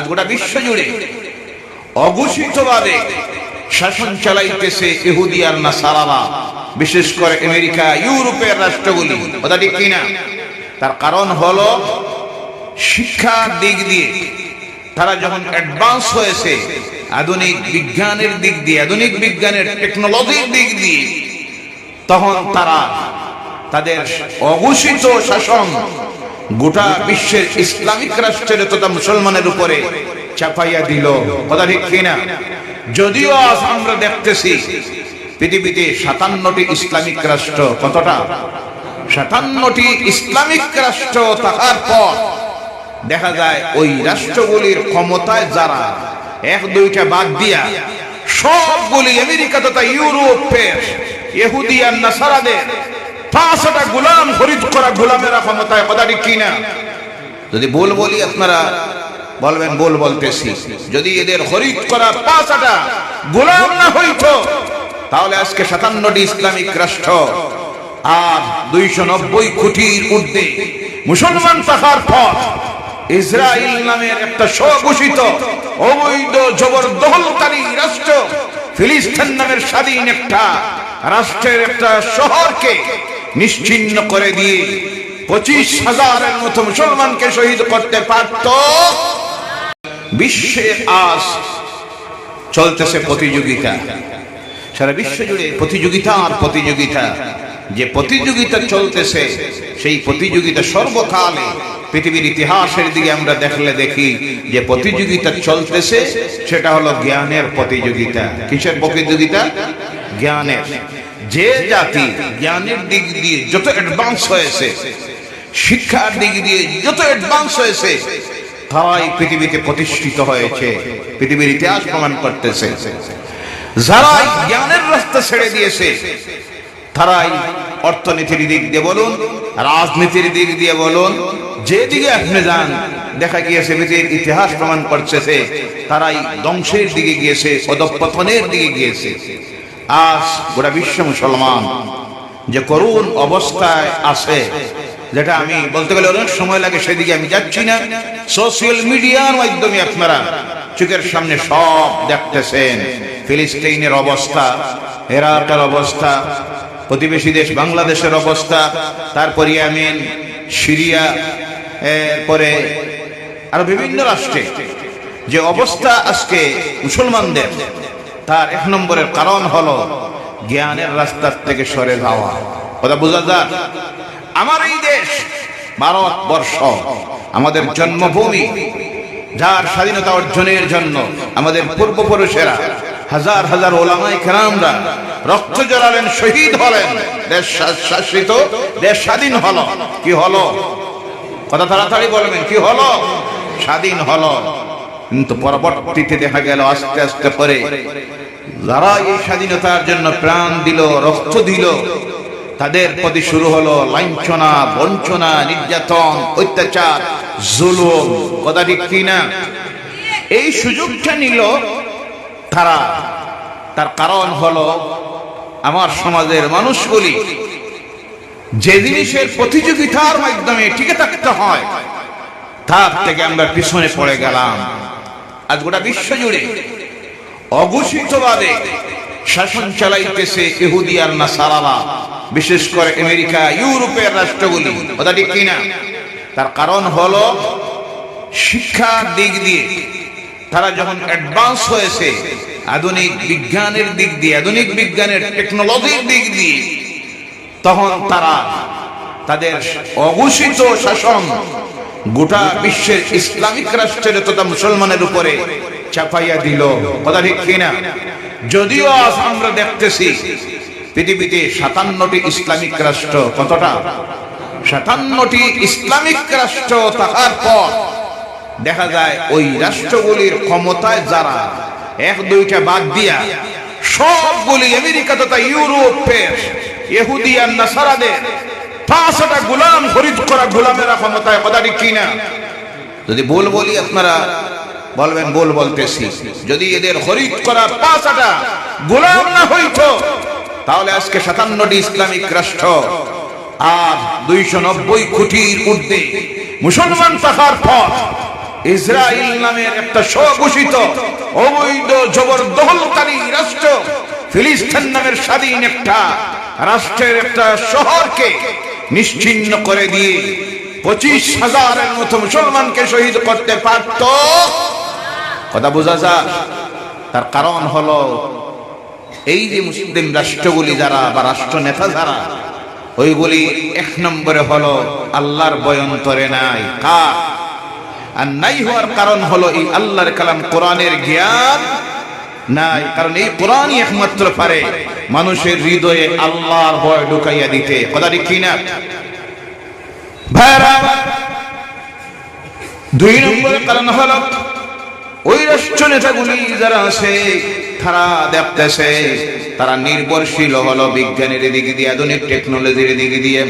আজ গোটা বিশ্ব জুড়ে অঘোষিতভাবে শাসন চালাইতেছে ইহুদি আর নাসারারা, বিশেষ করে আমেরিকা, ইউরোপের রাষ্ট্রগুলি। কথা ঠিক কিনা? তার কারণ হলো শিক্ষার দিক দিয়ে তারা যখন অ্যাডভান্স হয়েছে, আধুনিক বিজ্ঞানের দিক দিয়ে, আধুনিক বিজ্ঞানের টেকনোলজির দিক দিয়ে, তখন তারা তাদের অঘোষিত শাসন গোটা বিশ্বের ইসলামিক রাষ্ট্রের তথা মুসলমানের উপরে চাপাইয়া দিল। কথা ঠিক কিনা? যদিও আমরা দেখতেছি পৃথিবীতে সাতান্নটি ইসলামিক রাষ্ট্র, কতটা? সাতান্নটি ইসলামিক রাষ্ট্র থাকার পর দেখা যায় ওই রাষ্ট্রগুলির ক্ষমতায় যারা এক, দুইটা বাদ দিয়া সবগুলি আমেরিকা তথা ইউরোপের ইহুদি আর নাসারাদের পাঁচটা গোলাম খরিদ করা গোলামেরা ক্ষমতায় কথাটি কিনা? যদি বল বলি আপনারা বলবেন বল বলতেছি। যদি এদের খরিদ করা পাঁচটা গোলাম না হইতো, তাহলে আজকে সাতান্নটি ইসলামিক রাষ্ট্র আর দুইশো নব্বই কোটির ঊর্ধ্বে মুসলমান থাকার পর ইসরায়েল নামের একটা স্বঘোষিত, অবৈধ, জবরদখলকারী রাষ্ট্র ফিলিস্তিন নামের স্বাধীন একটা রাষ্ট্রের একটা শহরকে নিশ্চিহ্ন করে দিয়ে পঁচিশ হাজারের মতো মুসলমানকে শহীদ করতে পারত। বিশ্বে আজ চলতেছে প্রতিযোগিতা। সারা বিশ্ব জুড়ে প্রতিযোগিতা আর প্রতিযোগিতা। যে প্রতিযোগিতা চলতেছে, সেই প্রতিযোগিতা সর্বকালে পৃথিবীর ইতিহাসের দিকে আমরা দেখলে দেখি যে প্রতিযোগিতা চলতেছে, সেটা হলো জ্ঞানের প্রতিযোগিতা। কিসের প্রতিযোগিতা? জ্ঞানের। যে জাতি জ্ঞানের দিক দিয়ে যত অ্যাডভান্স হয়েছে, শিক্ষার দিক দিয়ে যত অ্যাডভান্স হয়েছে, তারাই পৃথিবীতে প্রতিষ্ঠিত হয়েছে, পৃথিবীর ইতিহাস প্রমাণ করতেছে। যারা জ্ঞানের রাস্তা ছেড়ে দিয়েছে, তারাই অর্থনীতির দিক দিয়ে বলুন, রাজনীতির দিক দিয়ে বলুন, যেদিকে আপনি যান, দেখা গিয়েছে পৃথিবীর ইতিহাস প্রমাণ করতেছে, তারাই ধ্বংসের দিকে গিয়েছে অধপতনের দিকে গিয়েছে। আজ গোটা বিশ্ব মুসলমান যে করুণ অবস্থায় আছে, যেটা আমি বলতে গেলে অনেক সময় লাগে সেদিকে আমি যাচ্ছি না। সোশ্যাল মিডিয়ার মাধ্যমে আপনারা চোখের সামনে সব দেখতেছেন। ফিলিস্তিনের অবস্থা এরাকের অবস্থা, প্রতিবেশী দেশ বাংলাদেশের অবস্থা, তারপর ইয়ামেন, সিরিয়া পরে আরও বিভিন্ন রাষ্ট্রে। যে অবস্থা আজকে মুসলমানদের তার এক নম্বরের কারণ হলো জ্ঞানের রাস্তার থেকে সরে যাওয়া। কথা বোঝা যাক আমার এই দেশ ভারতবর্ষ আমাদের জন্মভূমি, যার স্বাধীনতা অর্জনের জন্য আমাদের পূর্বপুরুষেরা হাজার হাজার ওলামাই কেরামরা রক্ত জড়ালেন শহীদ হলেন। দেশ শাসিত, দেশ স্বাধীন হলো। কি হলো? কথা তাড়াতাড়ি বলবেন, কি হলো? স্বাধীন হলো। কিন্তু পরবর্তীতে দেখা গেল, আস্তে আস্তে করে যারা এই স্বাধীনতার জন্য প্রাণ দিল, রক্ত দিল, তাদের প্রতি শুরু হলো লাঞ্ছনা, বঞ্চনা, নির্যাতন, অত্যাচার, জুলুম কথা কিনা এই সুযোগটা নিল তারা। তার কারণ হলো আমার সমাজের মানুষগুলি, যে জিনিসের প্রতিযোগিতার মাধ্যমে টিকে থাকতে হয়, তার থেকে আমরা পিছনে পড়ে গেলাম। আজ গোটা বিশ্ব জুড়ে অঘোষিতভাবে শাসন চালাইতেছে ইহুদি আর নাসারারা, বিশেষ করে আমেরিকা, ইউরোপের রাষ্ট্রগুলি। কথা ঠিক কিনা? তার কারণ হলো শিক্ষার দিক দিয়ে তারা যখন অ্যাডভান্স হয়েছে, আধুনিক বিজ্ঞানের দিক দিয়ে, আধুনিক বিজ্ঞানের টেকনোলজির দিক দিয়ে, তখন তারা তাদের অঘোষিত শাসন গোটা বিশ্বের ইসলামিক রাষ্ট্রের তথা মুসলমানের উপরে চাপাইয়া দিল। কথা ঠিক কিনা? যদিও আজ আমরা দেখতেছি পৃথিবীতে সাতান্নটি ইসলামিক রাষ্ট্র, কতটা? সাতান্নটি ইসলামিক রাষ্ট্র থাকার পর দেখা যায় ওই রাষ্ট্রগুলির ক্ষমতায় যারা এক, দুইটা বাদ দিয়া সবগুলি আমেরিকা তথা ইউরোপের ইহুদি আর নাসারাদের পাঁচটা গোলাম খরিদ করা গোলামেরা ক্ষমতায় কথা ঠিক কিনা যদি বল বলি আপনারা বলবেন বল বলতেছি। যদি এদের খরিদ করা পাঁচটা গোলাম না হইতো, তাহলে আজকে সাতান্নটি ইসলামিক রাষ্ট্র আর দুইশো নব্বই কোটির ঊর্ধ্বে মুসলমান থাকার পর ইসরায়েল নামের একটা স্বঘোষিত, অবৈধ, জবরদখলকারী রাষ্ট্র ফিলিস্তিন নামের স্বাধীন একটা রাষ্ট্রের একটা শহরকে নিশ্চিহ্ন করে দিয়ে পঁচিশ হাজারের মতো মুসলমানকে শহীদ করতে পারত। কথা বোঝা যায়? তার কারণ হলো, এই যে মুসলিম রাষ্ট্রগুলি যারা বা রাষ্ট্র নেতা যারা, ওইগুলি এক নম্বরে হলো আল্লাহর বয়ন্তরে নাই। কার? আর নাই হওয়ার কারণ হলো এই আল্লাহর কালাম কোরআনের জ্ঞান নাই, কারণ এই কোরআনই একমাত্র পারে মানুষের হৃদয়ে আল্লাহর ভয় ঢুকাইয়া দিতে। কথা ঠিক কিনা? ভাইরা দুই নম্বর কারণ হলো, ওই রাষ্ট্র নেতাগুলি যারা আছে, তারা দেখতেছে, তারা নির্ভরশীল হলো বিজ্ঞানের দিকে দিয়ে, আধুনিক টেকনোলজির দিকে দিয়ে।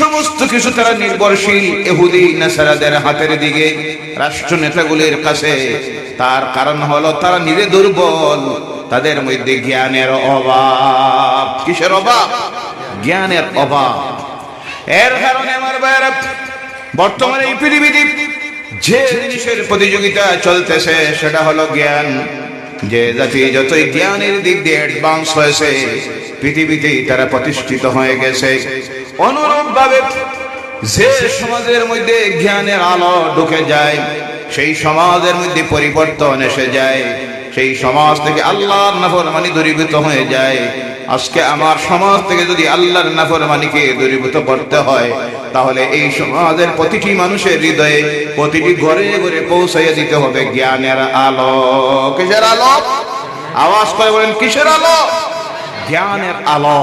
সমস্ত কিছু তারা নির্ভরশীল, এহুদি, নাসারাদের হাতের দিকে। রাষ্ট্র নেতাগুলির কাছে তার কারণ হলো তারা নিজে দুর্বল। তাদের মধ্যে জ্ঞানের অভাব। কিসের অভাব? জ্ঞানের অভাব। এর কারণে আমার ভাইয়েরা, বর্তমানে এই পৃথিবীতে যে জিনিসের প্রতিযোগিতা চলতেছে, সেটা হলো জ্ঞান। যে জাতি যতই জ্ঞানের দিক দিয়ে অ্যাডভান্স হয়েছে পৃথিবীতে তারা প্রতিষ্ঠিত হয়ে গেছে। অনুরূপ ভাবে যে সমাজের মধ্যে জ্ঞানের আলো ঢুকে যায় সেই সমাজের মধ্যে পরিবর্তন এসে যায়। সেই সমাজ থেকে আল্লাহর নাফরমানি দূরীভূত হয়ে যায়। আজকে আমার সমাজ থেকে যদি আল্লাহর নাফরমানিকে দূরীভূত করতে হয়, তাহলে এই সমাজের প্রতিটি মানুষের হৃদয়ে, প্রতিটি ঘরে ঘরে পৌঁছাইয়া দিতে হবে জ্ঞানের আলো। কিসের আলো? আওয়াজ করে বলেন, কিসের আলো? জ্ঞানের আলো।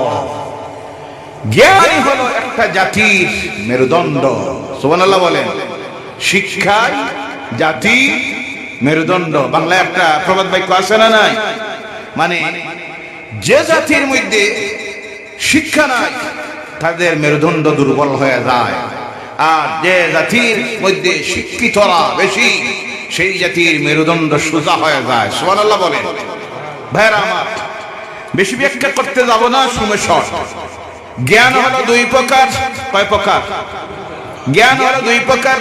জ্ঞানই হলো একটা জাতির মেরুদণ্ড। সুবহানাল্লাহ বলেন, শিক্ষাই জাতি মেরুদণ্ড। বাংলায় একটা প্রবাদ বাক্য আছে না নাই? মানে যে জাতির মধ্যে শিক্ষা নাই, তাদের মেরুদণ্ড দুর্বল হয়ে যায়। আর যে জাতির মধ্যে শিক্ষিতরা বেশি, সেই জাতির মেরুদণ্ড সোজা হয়ে যায়। সুবহানাল্লাহ বলেন। ভাইরা আমার, বেশি ব্যাখ্যা করতে যাব না, সময় শর্ট। জ্ঞান হলো দুই প্রকার, কয় প্রকার? জ্ঞান হলো দুই প্রকার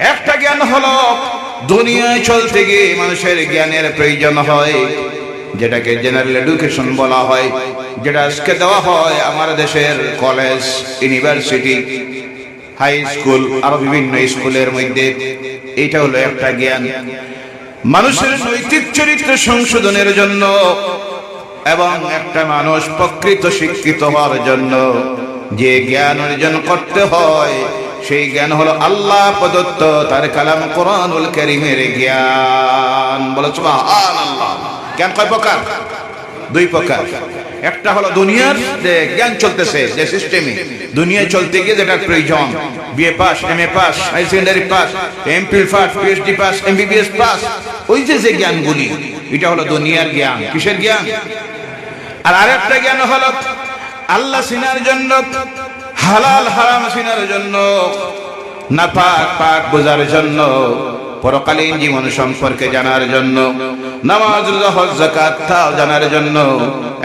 একটা জ্ঞান হলো, দুনিয়ায় চলতে গিয়ে মানুষের জ্ঞানের প্রয়োজন হয়। যেটাকে জেনারেল এডুকেশন বলা হয়, যেটা আজকে দেওয়া হয় আমার দেশের কলেজ ইউনিভার্সিটি হাই স্কুল আরও বিভিন্ন স্কুলের মধ্যে। এটা হলো একটা জ্ঞান। মানুষের নৈতিক চরিত্র সংশোধনের জন্য এবং একটা মানুষ প্রকৃত শিক্ষিত হওয়ার জন্য যে জ্ঞান অর্জন করতে হয় সেই জ্ঞান হলো আল্লাহ প্রদত্ত তার কালাম কোরআনুল করিমের জ্ঞান। বলো আল্লাহ জ্ঞান কয় প্রকার? দুই প্রকার। একটা হলো দুনিয়ার যে জ্ঞান চলতেছে, যে সিস্টেমে দুনিয়ায় চলতে গিয়ে যেটা প্রয়োজন BA pass M A pass high secondary pass M phil pass PhD pass MBBS pass ওই যে যে জ্ঞানগুলি, এটা হলো দুনিয়ার জ্ঞান। কিসের জ্ঞান? আর আরেকটা জ্ঞান হলো আল্লাহ সিনার জন্য হালাল হারাম সিনার জন্য, না পাক পাক বোঝার জন্য, পরকালীন জীবন সম্পর্কে জানার জন্য, নামাজ, হজ তাও জানার জন্য,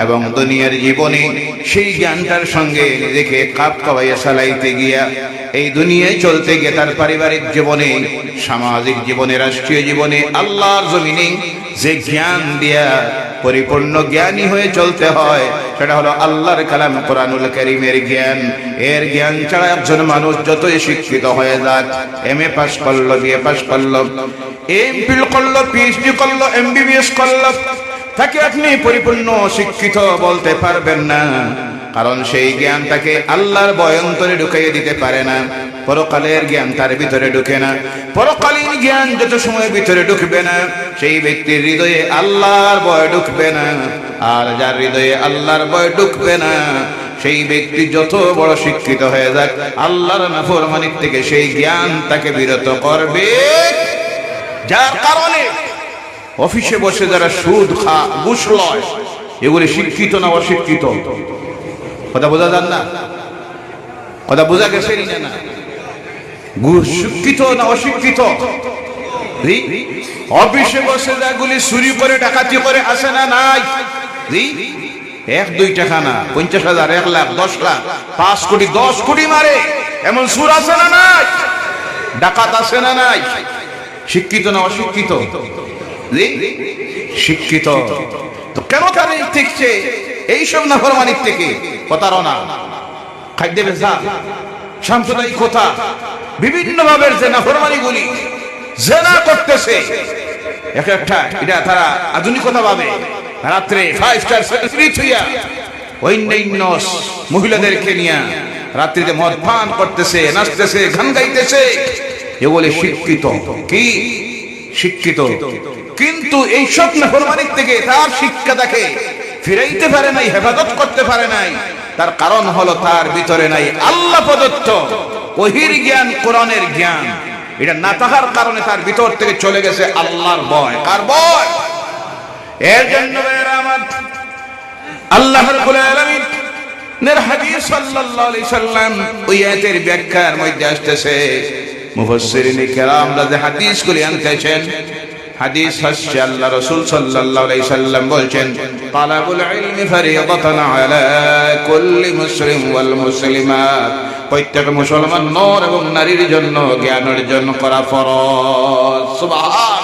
এবং দুনিয়ার জীবনে সেই জ্ঞানটার সঙ্গে নিজেকে কাপ কাবাইয়া চালাইতে গিয়া, এই দুনিয়ায় চলতে গিয়ে তার পারিবারিক জীবনে, সামাজিক জীবনে, রাষ্ট্রীয় জীবনে, আল্লাহর জমিনে যে জ্ঞান দিয়া, পরিপূর্ণ জ্ঞানী হয়ে চলতে হয় সেটা হলো আল্লাহর কালাম কোরআনুল করিমের জ্ঞান। এর জ্ঞান ছাড়া একজন মানুষ যতই শিক্ষিত হয়ে যাক এম এ পাস করল বিএ পাশ করল এম ফিল করল পিএইচডি করল এমবিবিএস করল, তাকে আপনি পরিপূর্ণ শিক্ষিত বলতে পারবেন না। কারণ সেই জ্ঞান তাকে আল্লাহর বয়ন্তরে ঢুকাইয়ে দিতে পারে না। পরকালের জ্ঞান তার ভিতরে ঢুকে না। পরকালীন জ্ঞান যত সময় ভিতরে ঢুকবে না, সেই ব্যক্তির হৃদয়ে আল্লাহর ভয় ঢুকবে না। আর যার হৃদয়ে আল্লাহর ভয় ঢুকবে না, সেই ব্যক্তি যত বড় শিক্ষিত হয়ে যাক, আল্লাহর নাফরমানিক থেকে সেই জ্ঞান তাকে বিরত করবে। যার কারণে অফিসে বসে যারা সুদ খা, ঘুষ এগুলি শিক্ষিত না অশিক্ষিত? কথা বোঝা যান না? কথা বোঝা গেছে না? শিক্ষিত না অশিক্ষিত? অফিসে বসে যাগুলি চুরি করে, ডাকাতি করে, আসে না নাই? এক, দুই টাকা না, পঞ্চাশ হাজার, এক লাখ, দশ লাখ, পাঁচ কোটি, দশ কোটি মারে। এমন সুর আছে না নাই? ডাকাত আছে না নাই? শিক্ষিত না অশিক্ষিত? শিক্ষিত। তো কেন তার থেকে এইসব নাফরমানির থেকে প্রতারণা খাদ্য বেচা সাম্প্রদায়িকতা বিভিন্ন ভাবের যে নাফরমানিগুলি জেনা করতেছে, এক একটা, এটা তারা আধুনিকতা ভাবে রাত্রে ফাইভ স্টার সেলিব্রিটি হইয়া অন্যান্য মহিলাদেরকে নিয়ে রাত্রিতে মদ পান করতেছে, নাচতেছে, গান গাইতেছে। এগুলি শিক্ষিত। কি? শিক্ষিত। কিন্তু এই সব নাফরমানির থেকে তার শিক্ষা তাকে ফিরাইতে পারে নাই, হেফাজত করতে পারে নাই। তার কারণ হলো তার ভিতরে নাই আল্লাহ প্রদত্ত ওহির জ্ঞান, কোরআনের জ্ঞান। এটা না থাকার কারণে তার ভিতর থেকে চলে গেছে আল্লাহর ভয়। কার ভয়? এর জন্য আল্লাহ রাব্বুল আলামিন নের হাদিস সাল্লাল্লাহু আলাইহি সাল্লাম ওই আয়াতের ব্যাখ্যার মধ্যে আসতেছে। মুফাসসিরিন কেরামরা যে হাদিসগুলি আনতেছেন। হাদিস হচ্ছে আল্লাহ রাসূল সাল্লাল্লাহু আলাইহি সাল্লাম বলছেন, তালাবুল ইলমি ফরিয়াদাতান আলা কুল্লি মুসলিম ওয়াল মুসলিমাত। প্রত্যেক মুসলমান নর এবং নারীর জন্য জ্ঞান অর্জন করা ফরজ। সুবহান।